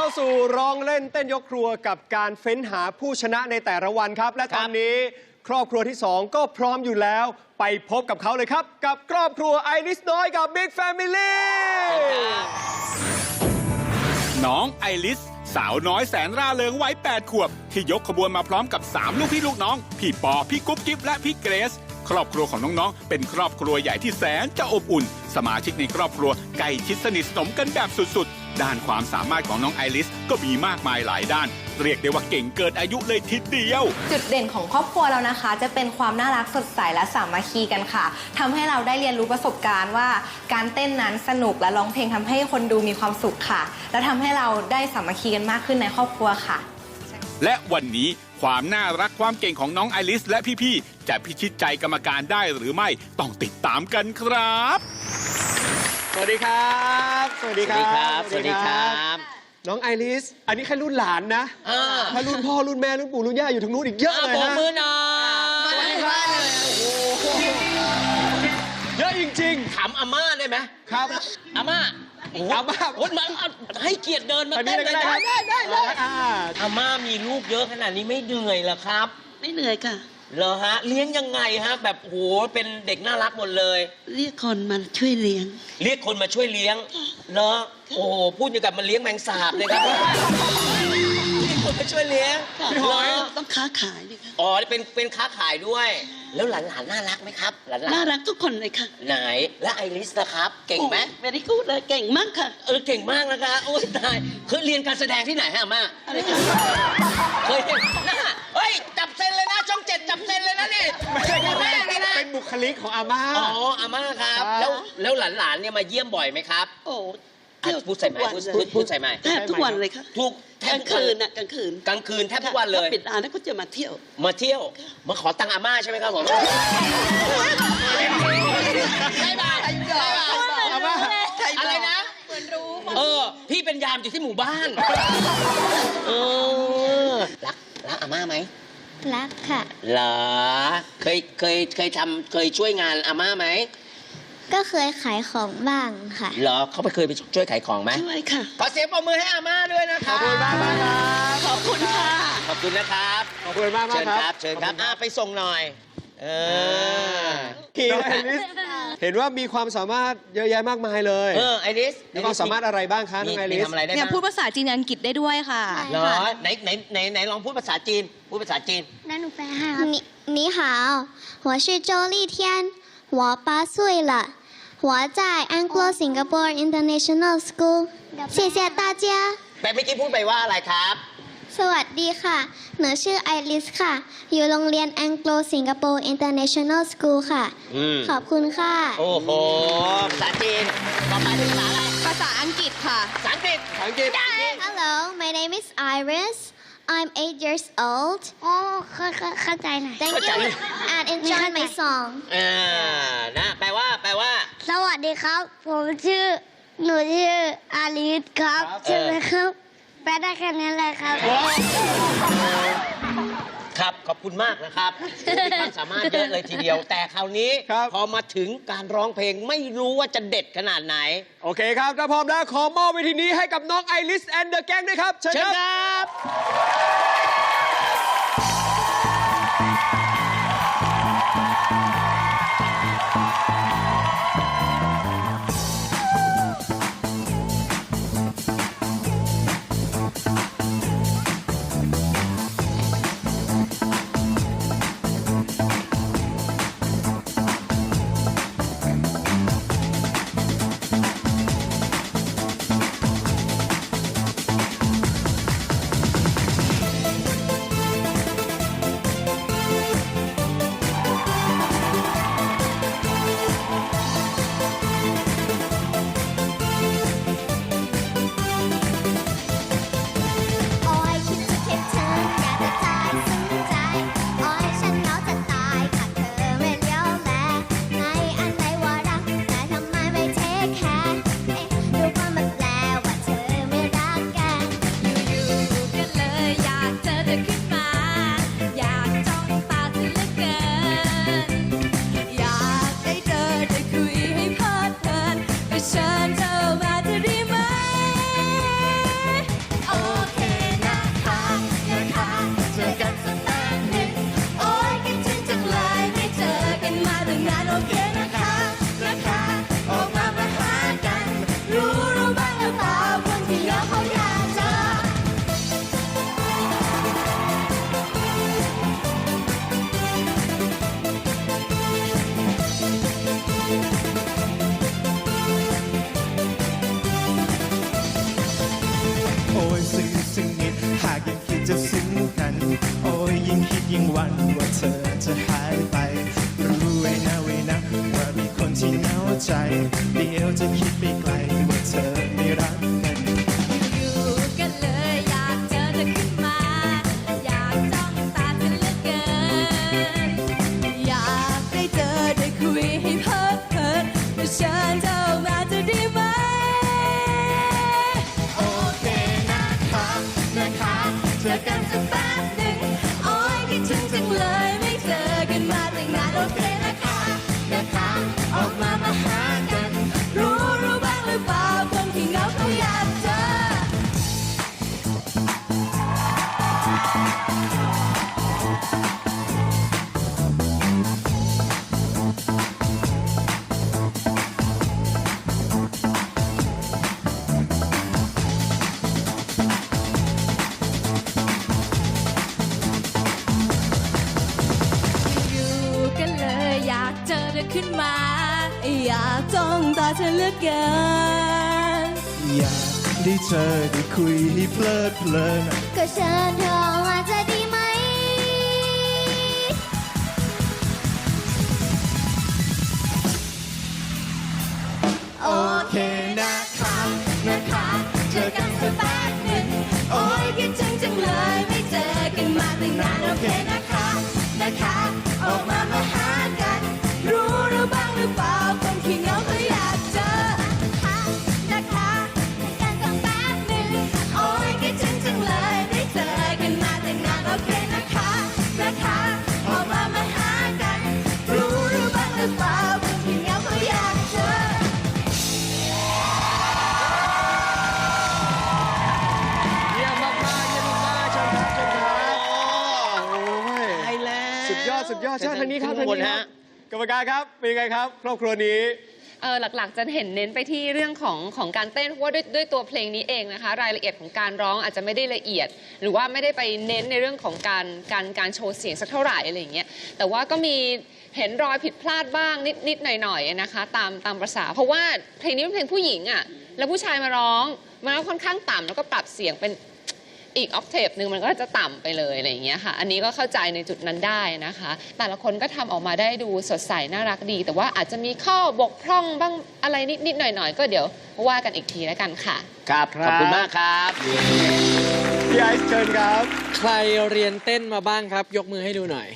เข้าสู่ร้องเล่นเต้นยกครัวกับการเฟ้นหาผู้ชนะในแต่ละวันครับ และตอนนี้ครอบครัวที่ 2 ก็พร้อมอยู่แล้ว ไปพบกับเขาเลยครับ กับครอบครัวไอริสน้อยกับ Big Family น้องไอริส สาวน้อยแสนร่าเริงวัย8ขวบ ที่ยกขบวนมาพร้อมกับ 3 ลูกพี่ลูกน้อง พี่ปอ พี่กุ๊บกิ๊บและพี่เกรซ ครอบครัวของน้องๆ เป็นครอบครัวใหญ่ที่แสนจะอบอุ่น สมาชิกในครอบครัวใกล้ชิดสนิทสนมกันแบบสุดๆ ด้านความสามารถของน้องไอริสก็มีมากมายหลายด้าน เรียกได้ว่าเก่งเกินอายุเลยทีเดียว จุดเด่นของครอบครัวเรานะคะ จะเป็นความน่ารักสดใสและสามัคคีกันค่ะทำให้เราได้เรียนรู้ประสบการณ์ว่า การเต้นนั้นสนุกและร้องเพลงทำให้คนดูมีความสุขค่ะ และทำให้เราได้สามัคคีกันมากขึ้นในครอบครัวค่ะ และวันนี้ ความน่ารักความเก่งของน้องไอริส และพี่ๆจะพิชิตใจกรรมการได้หรือไม่ต้องติดตามกันครับ สวัสดีครับ สวัสดีครับ สวัสดีครับ น้องไอริส อันนี้แค่รุ่นหลานนะอ่า ถ้ารุ่นพ่อรุ่นแม่รุ่นปู่รุ่นย่าอยู่ทางนู้นอีกเยอะอะเลยโบกฮะมือหน่อยเยอะจริงถามอาม่าได้ไหมๆ ครับ อาม่าโอ้โหอาม่าโอ้ยมาเอาให้เกียรติเดินมาอันนี้เต้นเลยก็เลยได้ได้ครับได้ได้อ่าอาม่ามีลูกเยอะขนาดนี้ไม่เหนื่อยเหรอครับ ไม่เหนื่อยค่ะ เหรอฮะ เลี้ยงยังไงฮะ แบบโอ้โหเป็นเด็กน่ารักหมดเลย เรียกคนมาช่วยเลี้ยง เรียกคนมาช่วยเลี้ยงเหรอโอ้โหพูดอย่างกับมันเลี้ยงแมงสาบเลยครับเรียกคนมาช่วยเลี้ยงพี่หอยเหรต้องค้าขายด้วยค่ะอ๋อเป็นเป็นค้าขายด้วย แล้วหลานๆน่ารักไหมครับหลานน่ารักทุกคนเลยค่ะๆไหนและไอริสนะครับ เก่งไหมเวรี่กูดเลยเก่งมากค่ะ เออเก่งมากนะคะโอ้ยตายเคยเรียนการแสดงที่ไหนฮะอาม่าอะไรคะเคยเรียนน่าเฮ้ยจับเซนเลยนะช่องเจ็ดจับเซนเลยนะนี่ไม่ใช่ครับแม่นี่นะเป็นบุคลิกของอาม่า อ๋ออาม่าครับครับ แล้วแล้วหลานๆเนี่ยมาเยี่ยมบ่อยไหมครับ โอ้ อะพูดใส่ไมค์พูดพูดพูดใส่ไมค์แทบทุกวันเลยค่ะทุกแทกบลางทุกวัคืนนน่ะกลางคืนกลางคืนแทบทุกวันเลยถ้าปิดร้านแล้วก็จะมาเที่ยว มาเที่ยวมาขอตังค์อาม่าใช่ไหมครับผมใช่ป่ะใช่ป่ะอาม่าอะไรนะเหมือนรู้เออ พี่เป็นยามอยู่ที่หมู่บ้านเออรักรักอาม่าไหมรักค่ะเหรอเคยเคยเคยทำเคยช่วยงานอาม่าไหม ก็เคยขายของบ้างค่ะ เหรอ เขาไปเคยไปช่วยขายของไหม ช่วยค่ะ ขอเสียงปรบมือให้อาม่าด้วยนะค ข รั อ บบ คุณมากมากครับ ขอบคุณค่ะ ขอบคุณนะครับ ขอบคุณมากมา เชิ ก ญ ค ค รั รับ บ เชิญครับอ่ะไปส่งหน่อย เออ น้องไอริส เห็นว่ามีความสามารถเยอะแยะมากมายเลย เออ ไอริส มีความสามารถอะไรบ้างคะน้องไอริ มี ส ทำอะไรได้ เนี่ย บ้าง พูดภาษาจีนอังกฤษได้ด้วยค่ะ เหรอไหนไหนไหนไหนลองพูดภาษาจีน พูดภาษาจีน 那你你你好，我是周丽天，我八岁了， 我在 Anglo Singapore International School，谢谢大家。 แต่เมื่อกี้พูดไปว่าอะไรครับ สวัสดีค่ะ หนูชื่อไอริสค่ะ อยู่โรงเรียน Anglo Singapore International School ค่ะ อืม ขอบคุณค่ะ โอ้โห ภาษาจีน ต่อไปเป็นภาษาอะไร ภาษาอังกฤษค่ะ ภาษาอังกฤษ อังกฤษ Hello my name is Iris I'm eight years old อ๋อเข้าใจหน่อย Thank you and enjoy my song อ่า นะ สวัสดีครับ ผมชื่อ หนูชื่ออาลิสครับครับ ใช่ไหมครับแปลได้แค่นี้เลยครับ ครับ ขอบคุณมากนะครับมีความสามารถเยอะเลยทีเดียว แต่คราวนี้ ครับ พอมาถึงการร้องเพลงไม่รู้ว่าจะเด็ดขนาดไหนโอเคครับ ถ้าพร้อมแล้วขอมอบเวทีนี้ให้กับน้องไอริสแอนเดอะแก๊งด้วยครับ เชิญเชิญครับครับ ยยิ่งหวันว่าเธอจะหายไป รู้ไว้นะไว้นะว่ามีคนที่เหงาใจ เดี๋ยวจะคิดไปไกลว่าเธอไม่รักกัน อยู่กันเลยอยากเจอเธอขึ้นมา อยากจ้องตาเธอเหลือเกิน อยากได้เจอได้คุยให้เพลิดเพลินแต่เชิญเธอมาจะดีไหม โอเคนะคะนะคะเจอกันสักแป๊บหนึ่ อเหลือเกินอยากได้เจอได้คุยให้เพลิดเพลิน ก็เชิญเธอมาจะดีไหม โอเคนะคะนะคะเจอกันสักแป๊บหนึ่งโอ้ยคิดถึงจังเลย ไม่เจอกันมาตั้งนานโอเคนะคะน ดยอดสุดยอดเชิญทางนี้ครับขึ้ทางบนนี้ครัฮะบกรรมการครับเป็นไงครับ ครอบครัวนี้เออหลักๆ จะเห็นเน้นไปที่เรื่องของของการเต้นเพราะว่าด้วยด้วยตัวเพลงนี้เองนะคะ รายละเอียดของการร้องอาจจะไม่ได้ละเอียด หรือว่าไม่ได้ไปเน้นในเรื่องของการการการโชว์เสียงสักเท่าไหร่อะไรอย่างเงี้ยแต่ว่าก็มีเห็นรอยผิดพลาดบ้างนิดนิดหน่อยๆนะคะ ตามตามประษาเพราะว่าเพลงนี้เป็นเพลงผู้หญิงอะ่ะแล้วผู้ชายมาร้องมันก็ค่อนข้างต่ำแล้วก็ปรับเสียงเป็น อีกออกเทปหนึ่งมันก็จะต่ำไปเลยอะไรอย่างเงี้ยค่ะ อันนี้ก็เข้าใจในจุดนั้นได้นะคะ แต่ละคนก็ทำออกมาได้ดูสดใสน่ารักดี แต่ว่าอาจจะมีข้อบกพร่องบ้างอะไรนิดๆหน่อยๆ ก็เดี๋ยวว่ากันอีกทีแล้วกันค่ะ ครับ ขอบคุณมากครับ พี่ไอซ์เชิญครับ ใครเรียนเต้นมาบ้างครับ ยกมือให้ดูหน่อย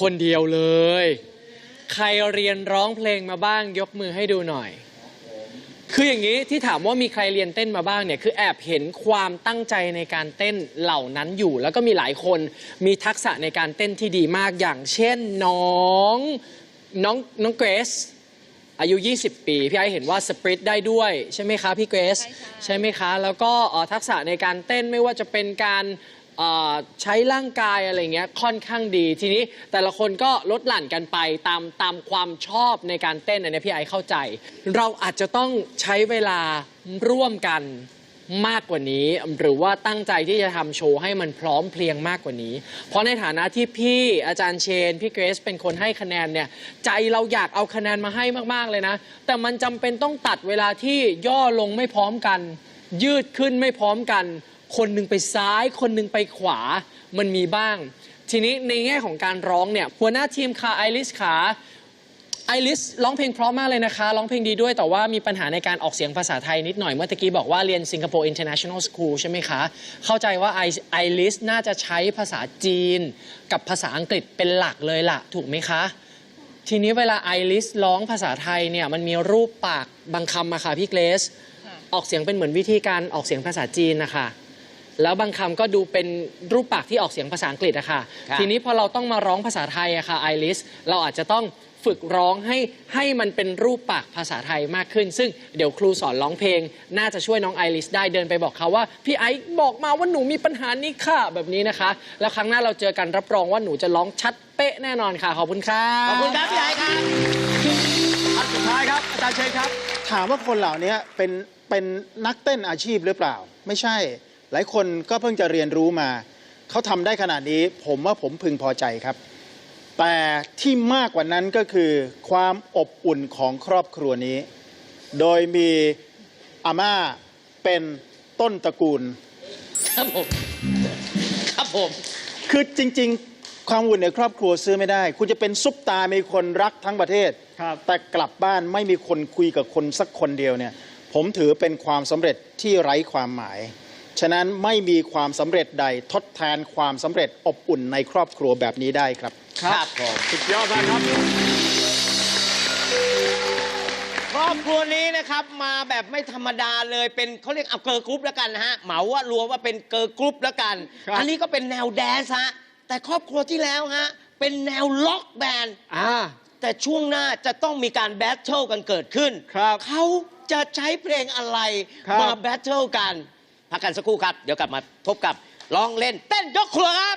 คนเดียวเลย ใครเรียนร้องเพลงมาบ้าง ยกมือให้ดูหน่อย คืออย่างนี้ที่ถามว่ามีใครเรียนเต้นมาบ้างเนี่ยคือแอบเห็นความตั้งใจในการเต้นเหล่านั้นอยู่ แล้วก็มีหลายคนมีทักษะในการเต้นที่ดีมากอย่างเช่นน้องน้องน้องเกรซอายุ 20 ปี พี่ไอเห็นว่าสปริตได้ด้วย ใช่ไหมคะพี่เกรซใช่ค่ะใช่ไหมคะ แล้วก็เอ่อทักษะในการเต้นไม่ว่าจะเป็นการเอ่อ ใช้ร่างกายอะไรเงี้ยค่อนข้างดี ทีนี้แต่ละคนก็ลดหลั่นกันไปตามตามความชอบในการเต้นอันนี้พี่ไอเข้าใจ เราอาจจะต้องใช้เวลาร่วมกันมากกว่านี้ หรือว่าตั้งใจที่จะทำโชว์ให้มันพร้อมเพรียงมากกว่านี้ เพราะในฐานะที่พี่อาจารย์เชน พี่เกรซเป็นคนให้คะแนนเนี่ย ใจเราอยากเอาคะแนนมาให้มากๆเลยนะ แต่มันจำเป็นต้องตัดเวลาที่ย่อลงไม่พร้อมกัน ยืดขึ้นไม่พร้อมกัน คนหนึ่งไปซ้าย คนหนึ่งไปขวามันมีบ้าง ทีนี้ในแง่ของการร้องเนี่ยหัวหน้าทีมค่ะไอริสขาไอริสร้องเพลงเพราะมากเลยนะคะ ร้องเพลงดีด้วยแต่ว่ามีปัญหาในการออกเสียงภาษาไทยนิดหน่อยเมื่อตะกี้บอกว่าเรียนสิงคโปร์ International School ใช่ไหมคะ เข้าใจว่าไอไอริสน่าจะใช้ภาษาจีน กับภาษาอังกฤษเป็นหลักเลยล่ะ ถูกไหมคะ ทีนี้เวลาไอริสร้องภาษาไทยเนี่ยมันมีรูปปากบางคำอะค่ะพี่เกรซออกเสียงเป็นเหมือนวิธีการออกเสียงภาษาจีนนะคะ แล้วบางคำก็ดูเป็นรูปปากที่ออกเสียงภาษาอังกฤษอะค่ะ ครับ ทีนี้พอเราต้องมาร้องภาษาไทยอะค่ะไอริส เราอาจจะต้องฝึกร้องให้ให้มันเป็นรูปปากภาษาไทยมากขึ้น ซึ่งเดี๋ยวครูสอนร้องเพลง น่าจะช่วยน้องไอริสได้เดินไปบอกเขาว่า พี่ไอซ์บอกมาว่าหนูมีปัญหานี้ค่ะแบบนี้นะคะ แล้วครั้งหน้าเราเจอกันรับรองว่าหนูจะร้องชัดเป๊ะแน่นอนค่ะขอบคุณครับขอบคุณครับพี่ไอครับท่านสุดท้ายครับอาจารย์เชนครับ ถามว่าคนเหล่านี้เป็นเป็นนักเต้นอาชีพหรือเปล่า ไม่ใช่ หลายคนก็เพิ่งจะเรียนรู้มา เขาทำได้ขนาดนี้ ผมว่าผมพึงพอใจครับ แต่ที่มากกว่านั้นก็คือ ความอบอุ่นของครอบครัวนี้ โดยมีอาม่าเป็นต้นตระกูล ครับผม ครับผม คือจริง ๆ ความอุ่นในครอบครัวซื้อไม่ได้ คุณจะเป็นซุปตา มีคนรักทั้งประเทศ ครับ แต่กลับบ้านไม่มีคนคุยกับคนสักคนเดียวเนี่ย ผมถือเป็นความสำเร็จที่ไร้ความหมาย ฉะนั้นไม่มีความสำเร็จใดทดแทนความสำเร็จอบอุ่นในครอบครัวแบบนี้ได้ครับ ครับผมสุดยอดมากครับ ครอบครัวนี้นะครับมาแบบไม่ธรรมดาเลยเป็นเขาเรียกเอาเกิร์ลกรุ๊ปแล้วกันนะฮะเหมาว่ารวมว่าเป็นเกิร์ลกรุ๊ปแล้วกัน ครับอันนี้ก็เป็นแนวแดนซ์ฮะแต่ครอบครัวที่แล้วฮะเป็นแนวล็อกแบนด์อ่าแต่ช่วงหน้าจะต้องมีการแบทเทิลกันเกิดขึ้นครับเขาจะใช้เพลงอะไรครับ มาแบทเทิลกัน พักกันสักครู่ครับ เดี๋ยวกลับมาพบกับร้องเล่นเต้นยกครัวครับ